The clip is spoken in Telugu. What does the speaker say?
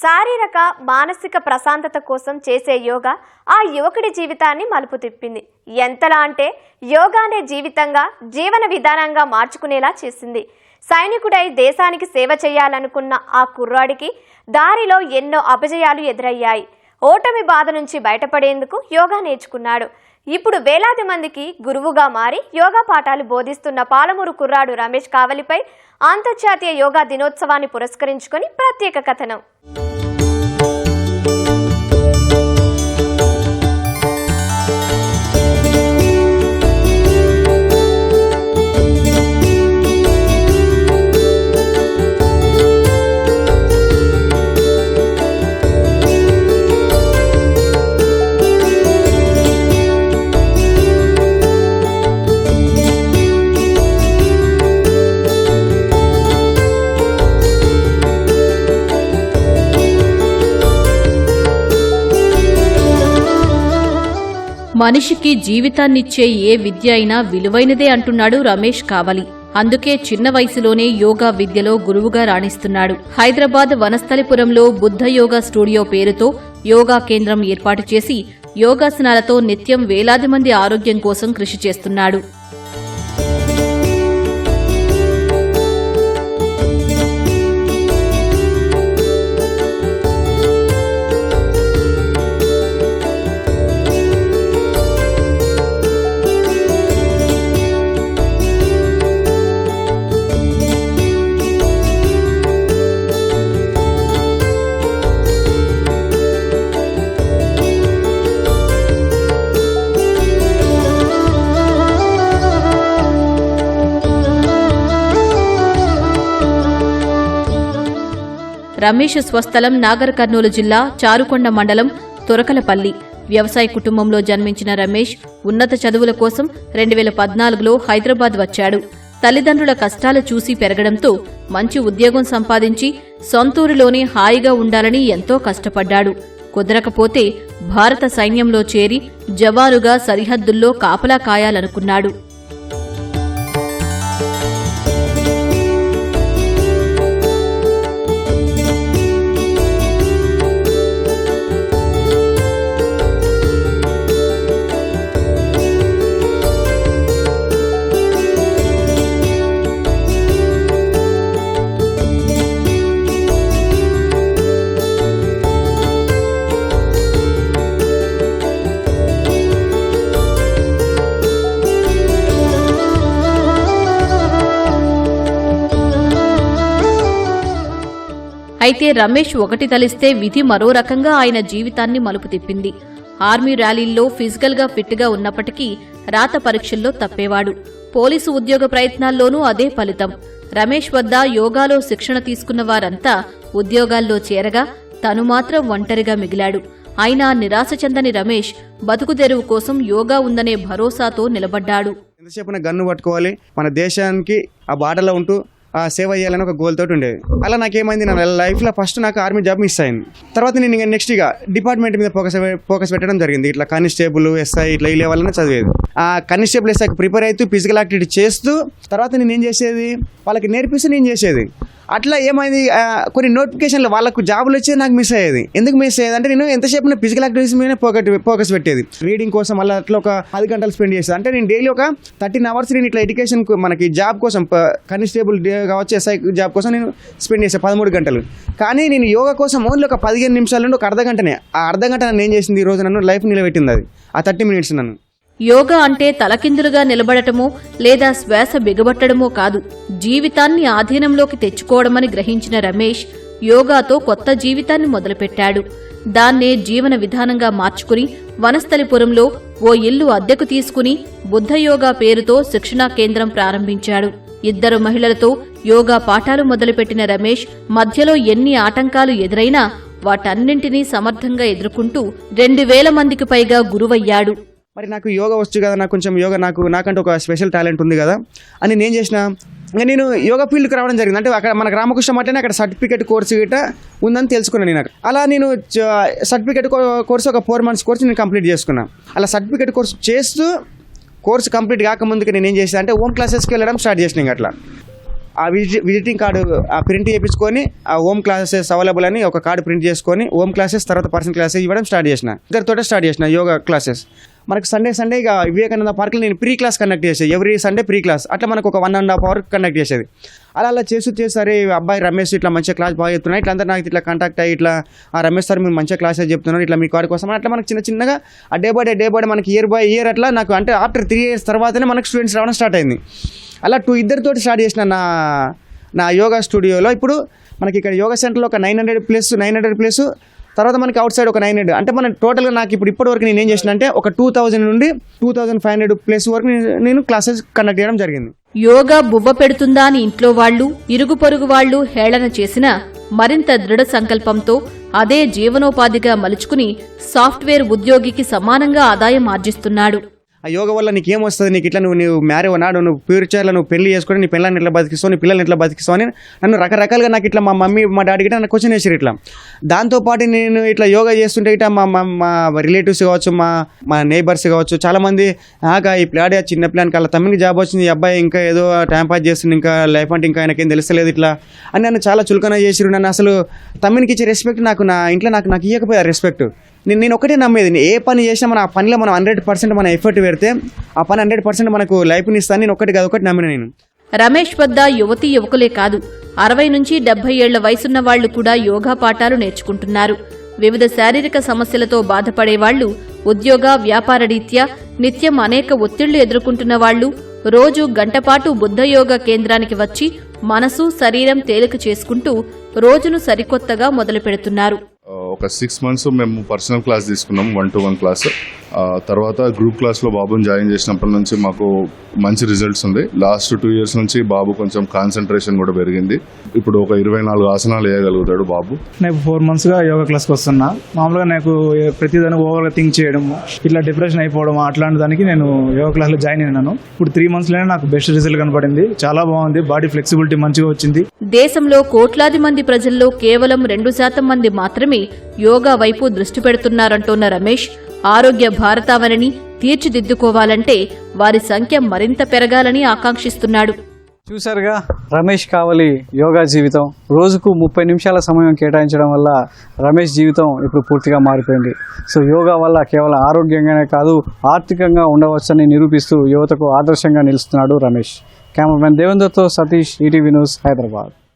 శారీరక మానసిక ప్రశాంతత కోసం చేసే యోగా ఆ యువకుడి జీవితాన్ని మలుపు తిప్పింది. ఎంతలా అంటే యోగానే జీవితంగా జీవన విధానంగా మార్చుకునేలా చేసింది. సైనికుడై దేశానికి సేవ చేయాలనుకున్న ఆ కుర్రాడికి దారిలో ఎన్నో అపజయాలు ఎదురయ్యాయి. ఓటమి బాధ నుంచి బయటపడేందుకు యోగా నేర్చుకున్నాడు. ఇప్పుడు వేలాది మందికి గురువుగా మారి యోగా పాఠాలు బోధిస్తున్న పాలమూరు కుర్రాడు రమేష్ కావలిపై అంతర్జాతీయ యోగా దినోత్సవాన్ని పురస్కరించుకొని ప్రత్యేక కథనం. మనిషికి జీవితాన్నిచ్చే ఏ విద్య అయినా విలువైనదే అంటున్నాడు రమేష్ కావలి. అందుకే చిన్న వయసులోనే యోగా విద్యలో గురువుగా రాణిస్తున్నాడు. హైదరాబాద్ వనస్థలిపురంలో బుద్ధ యోగా స్టూడియో పేరుతో యోగా కేంద్రం ఏర్పాటు చేసి యోగాసనాలతో నిత్యం వేలాది మంది ఆరోగ్యం కోసం కృషి చేస్తున్నాడు. రమేష్ స్వస్థలం నాగర్ కర్నూలు జిల్లా చారుకొండ మండలం తురకలపల్లి. వ్యవసాయ కుటుంబంలో జన్మించిన రమేష్ ఉన్నత చదువుల కోసం రెండు వేల పద్నాలుగులో హైదరాబాద్ వచ్చాడు. తల్లిదండ్రుల కష్టాలు చూసి పెరగడంతో మంచి ఉద్యోగం సంపాదించి సొంతూరులోనే హాయిగా ఉండాలని ఎంతో కష్టపడ్డాడు. కుదరకపోతే భారత సైన్యంలో చేరి జవానుగా సరిహద్దుల్లో కాపలా కాయాలనుకున్నాడు. అయితే రమేష్ ఒకటి తలిస్తే విధి మరో రకంగా ఆయన జీవితాన్ని మలుపు తిప్పింది. ఆర్మీ ర్యాలీల్లో ఫిజికల్గా ఫిట్గా ఉన్నప్పటికీ రాత పరీక్షల్లో తప్పేవాడు. పోలీసు ఉద్యోగ ప్రయత్నాల్లోనూ అదే ఫలితం. రమేష్ వద్ద యోగాలో శిక్షణ తీసుకున్న వారంతా ఉద్యోగాల్లో చేరగా తను మాత్రం ఒంటరిగా మిగిలాడు. అయినా నిరాశ చెందని రమేష్ బతుకు తెరువు కోసం యోగా ఉందనే భరోసాతో నిలబడ్డాడు. ఎంతసేపు గన్ను పట్టుకోవాలి. మన దేశానికి ఆ బాటలో ఉంటూ సేవ చేయాలని ఒక గోల్ తోటి ఉండేది. అలా నాకేమైంది నా లైఫ్లో ఫస్ట్ నాకు ఆర్మీ జాబ్ మిస్ అయింది. తర్వాత నేను ఇంకా నెక్స్ట్ ఇక డిపార్ట్మెంట్ మీద ఫోకస్ ఫోకస్ పెట్టడం జరిగింది. ఇట్లా కానిస్టేబుల్ ఎస్ఐ ఇట్లా ఈ లెవెల్లోనే చదివేది. ఆ కానిస్టేబుల్ ఎస్ఐకి ప్రిపేర్ అవుతూ ఫిజికల్ యాక్టివిటీ చేస్తూ తర్వాత నేను ఏం చేసేది? వాళ్ళకి నేర్పిస్తూ నేను చేసేది. అట్లా ఏమైంది? కొన్ని నోటిఫికేషన్లు వాళ్ళకు జాబులు వచ్చేది నాకు మిస్ అయ్యేది. ఎందుకు మిస్ అయ్యేది? అంటే నేను ఎంతసేపు ఫిజికల్ యాక్టివిటీస్ మీద ఫోకస్ ఫోకస్ పెట్టేది. రీడింగ్ కోసం అలా అట్లా ఒక పది గంటలు స్పెండ్ చేసేది. అంటే నేను డైలీ ఒక థర్టీన్ అవర్స్ నేను ఇట్లా ఎడ్యుకేషన్ మనకి జాబ్ కోసం కానిస్టేబుల్ కావచ్చు ఎస్ఐ జాబ్ కోసం నేను స్పెండ్ చేసాను పదమూడు గంటలు. కానీ నేను యోగా కోసం ఓన్లీ ఒక పదిహేను నిమిషాల నుండి ఒక అర్ధ గంటనే. ఆ అర్ధ గంట నన్ను ఏం చేసింది? ఈ రోజు నన్ను లైఫ్ నిలబెట్టింది అది. ఆ థర్టీ మినిట్స్ నన్ను. యోగా అంటే తలకిందులుగా నిలబడటమో లేదా శ్వాస బిగబట్టడమో కాదు. జీవితాన్ని ఆధీనంలోకి తెచ్చుకోవడమని గ్రహించిన రమేష్ యోగాతో కొత్త జీవితాన్ని మొదలుపెట్టాడు. దాన్నే జీవన విధానంగా మార్చుకుని వనస్థలిపురంలో ఓ ఇల్లు అద్దెకు తీసుకుని బుద్ధయోగా పేరుతో శిక్షణా కేంద్రం ప్రారంభించాడు. ఇద్దరు మహిళలతో యోగా పాఠాలు మొదలుపెట్టిన రమేష్ మధ్యలో ఎన్ని ఆటంకాలు ఎదురైనా వాటన్నింటినీ సమర్థంగా ఎదుర్కొంటూ రెండు వేల మందికి పైగా గురువయ్యాడు. మరి నాకు యోగా వచ్చు కదా నాకు కొంచెం యోగా నాకు నాకంటే ఒక స్పెషల్ టాలెంట్ ఉంది కదా. అని నేను చేసిన ఇంకా నేను యోగా ఫీల్డ్కి రావడం జరిగింది. అంటే అక్కడ మన రామకృష్ణ మఠనే అక్కడ సర్టిఫికేట్ కోర్సు గిట్ట ఉందని తెలుసుకున్నాను నేను అలా నేను సర్టిఫికేట్ కోర్సు ఒక ఫోర్ మంత్స్ కోర్సు నేను కంప్లీట్ చేసుకున్నాను అలా సర్టిఫికేట్ కోర్సు చేస్తూ కోర్సు కంప్లీట్ కాకముందుకు నేను ఏం చేసాను అంటే హోమ్ క్లాసెస్కి వెళ్ళడం స్టార్ట్ చేసిన అట్లా. ఆ విజి విజిటింగ్ కార్డు ఆ ప్రింట్ చేయించుకొని ఆ హోమ్ క్లాసెస్ అవైలబుల్ అని ఒక కార్డు ప్రింట్ చేసుకొని హోమ్ క్లాసెస్ తర్వాత పర్సనల్ క్లాసెస్ ఇవ్వడం స్టార్ట్ చేసిన. ఇద్దరితో స్టార్ట్ చేసిన యోగా క్లాసెస్. మనకు సండే సండే ఇక వివేకానంద పార్క్లో నేను ప్రీ క్లాస్ కండక్ట్ చేసేది ఎవ్రీ సండే ప్రీ క్లాస్ అట్లా మనకు ఒక one and half hour conduct చేసేది. అలా అలా చేస్తూ చేసారి అబ్బాయి రమేష్ ఇట్లా మంచిగా క్లాస్ బాగా చెప్తున్నాయి ఇట్లా అందరూ నాకు ఇట్లా కాంటాక్ట్ అయ్యి ఇట్లా ఆ రమేష్ సార్ మీరు మంచిగా క్లాసెస్ చెప్తున్నారు. ఇట్లా మీ వారి కోసం. అట్లా మనకి చిన్న చిన్నగా ఆ day by day day by day మనకి ఇయర్ బై ఇయర్ అట్లా నాకు అంటే ఆఫ్టర్ త్రీ ఇయర్స్ తర్వాతనే మనకు స్టూడెంట్స్ రావడం స్టార్ట్ అయింది. అలా టూ ఇద్దరితో స్టార్ట్ చేసిన నా నా యోగా స్టూడియోలో ఇప్పుడు మనకి ఇక్కడ యోగా సెంటర్లో ఒక nine hundred plus nine hundred plus తర్వాత మనకి అవుట్ సైడ్ ఒక నైన్ హండ్రెడ్ అంటే మన టోటల్గా నాకు ఇప్పుడు ఇప్పటి వరకు నేను ఏం చేసిన అంటే ఒక టూ థౌజండ్ నుండి two thousand five hundred plus వరకు నేను- క్లాసెస్ కండక్ట్ చేయడం జరిగింది. యోగా బువ్వ పెడుతుందా అని ఇంట్లో వాళ్ళు ఇరుగు పొరుగు వాళ్ళు హేళన చేసినా మరింత దృఢ సంకల్పంతో అదే జీవనోపాధిగా మలుచుకుని సాఫ్ట్వేర్ ఉద్యోగికి సమానంగా ఆదాయం ఆర్జిస్తున్నాడు. ఆ యోగ వల్ల నీకు ఏమొస్తుంది నీకు ఇట్లా నువ్వు నువ్వు మ్యారీ నాడు నువ్వు ఫ్యూచర్లో నువ్వు పెళ్ళి చేసుకొని నీ పిల్లల్ని ఇట్లా బతికిస్తావు నీ పిల్లల్ని ఇట్లా బతికిస్తావు అని నన్ను రకరకాలుగా నాకు ఇట్లా మా మమ్మీ మా డాడీ గిట్ట నాకు క్వశ్చన్ వేసారు ఇట్లా. దాంతోపాటు నేను ఇట్లా యోగా చేస్తుంటే ఇట్లా మా మా మా రిలేటివ్స్ కావచ్చు మా మా నేబర్స్ కావచ్చు చాలామంది ఆగా ఈ పిల్లాడే చిన్న పిల్లానికి అలా తమ్మికి జాబ్ వచ్చింది ఈ అబ్బాయి ఇంకా ఏదో టైం పాస్ చేస్తుంది ఇంకా లైఫ్ అంటే ఇంకా ఆయనకేం తెలుస్తలేదు ఇట్లా అని నన్ను చాలా చులకన చేసిరు నన్ను అసలు తమ్మినికి ఇచ్చే రెస్పెక్ట్ నాకు నా ఇంట్లో నాకు నాకు ఇవ్వకపోయారు రెస్పెక్ట్ నేను నేను ఒకటే నమ్మేది. ఏ పని చేసినా మన ఆ పనిలో మనం హండ్రెడ్ పర్సెంట్ మన ఎఫర్ట్ పెడితే ఆ పని హండ్రెడ్ పర్సెంట్ మనకు లైఫ్ని ఇస్తాను. నేను ఒకటి కాదు ఒకటి నమ్మిన నేను. రమేష్ వద్ద యువతి యువకులే కాదు. అరవై నుంచి డెబ్బై ఏళ్ళ వయసున్న వాళ్ళు కూడా యోగా పాఠాలు నేర్చుకుంటున్నారు. వివిధ శారీరక సమస్యలతో బాధపడే వాళ్ళు ఉద్యోగ వ్యాపార రీత్యా నిత్యం అనేక ఒత్తిళ్ళు ఎదుర్కొంటున్న వాళ్ళు రోజు గంటపాటు బుద్ధ యోగా కేంద్రానికి వచ్చి మనసు శరీరం తేలిక చేసుకుంటూ రోజును సరికొత్తగా మొదలు పెడుతున్నారు ఒక సిక్స్ మంత్స్ మేము పర్సనల్ క్లాస్ తీసుకున్నాం వన్ టు వన్ క్లాస్ తర్వాత గ్రూప్ క్లాస్లో బాబుని జాయిన్ చేసినప్పటి నుంచి మాకు మంచి రిజల్ట్స్ ఉంది. లాస్ట్ టూ ఇయర్స్ నుంచి బాబు కొంచెం కాన్సన్ట్రేషన్ కూడా పెరిగింది. ఇప్పుడు ఒక ఇరవై నాలుగు ఆసనాలు వేయగలుగుతాడు బాబు. నేను ఫోర్ మంత్స్గా యోగా క్లాస్కి వస్తున్నా. మామూలుగా నాకు ప్రతిదాన్ని ఓవర్గా థింక్ చేయడము ఇట్లా డిప్రెషన్ అయిపోవడం అట్లాంటి దానికి నేను యోగా క్లాస్లో జాయిన్ అయినాను. ఇప్పుడు త్రీ మంత్స్లోనే నాకు బెస్ట్ రిజల్ట్ కనపడింది. చాలా బాగుంది. బాడీ ఫ్లెక్సిబిలిటీ మంచిగా వచ్చింది. దేశంలో కోట్లాది మంది ప్రజల్లో కేవలం రెండు శాతం మంది మాత్రమే యోగా వైపు దృష్టి పెడుతున్నారంటోన్న రమేష్. ఆరోగ్య భారతావనిని తీర్చిదిద్దుకోవాలంటే వారి సంఖ్య మరింత పెరగాలని ఆకాంక్షిస్తున్నాడు. చూసారుగా రమేష్ కావలి యోగా జీవితం. రోజుకు ముప్పై నిమిషాల సమయం కేటాయించడం వల్ల రమేష్ జీవితం ఇప్పుడు పూర్తిగా మారిపోయింది. సో యోగా వల్ల కేవలం ఆరోగ్యంగానే కాదు ఆర్థికంగా ఉండవచ్చని నిరూపిస్తూ యువతకు ఆదర్శంగా నిలుస్తున్నాడు రమేష్. కెమెరామెన్ దేవేంద్రతో సతీష్ ఈటీవీ న్యూస్ హైదరాబాద్.